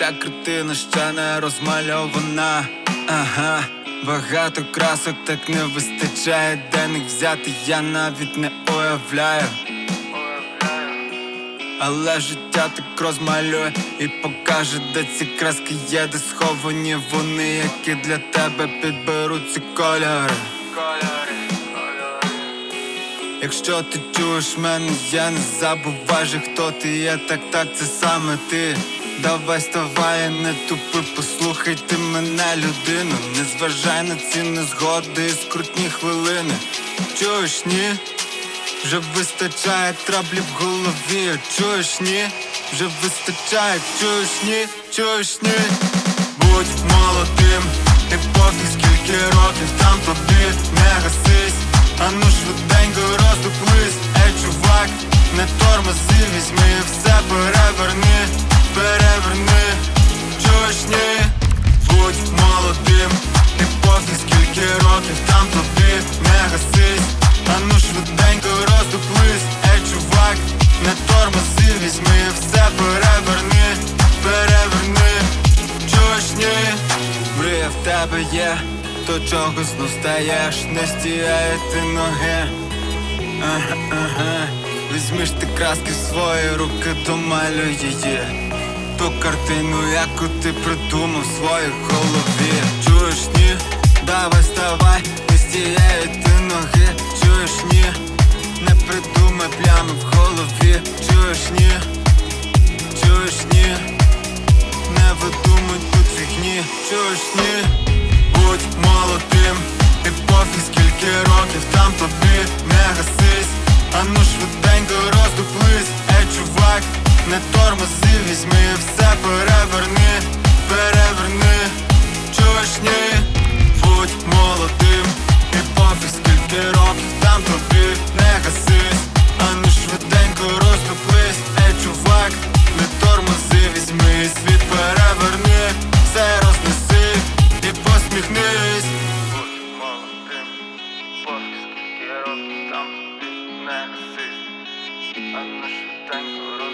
ця картина ще не розмальована. Ага, багато красок так не вистачає, де них взяти, я навіть не уявляю. Але життя так розмалює і покаже, де ці краски є, де сховані вони, які для тебе підберуть ці кольори. Якщо ти чуєш мене, я не забувай хто ти є, так так це саме ти. Давай ставай, не тупи, послухай ти мене, людину. Не зважай на ці незгоди і скрутні хвилини. Чуєш, ні? Вже вистачає траблів в голові, чуєш ні? Вже вистачає, чуєш ні, чуєш ні? Будь молодим, і пофіг в тебе є, то чого знов стаєш, не стіяє ти ноги. Ага, ага. Візьмеш ти краски в свої руки, домалюй її Ту картину, яку ти придумав в своїй голові Чуєш ні? Фігні, чуєш ні? Будь молодим, і пофіг скільки років там тобі не гасись, а ну швиденько роздуплись, ей, чувак, не тормози, візьми все переверни, а ну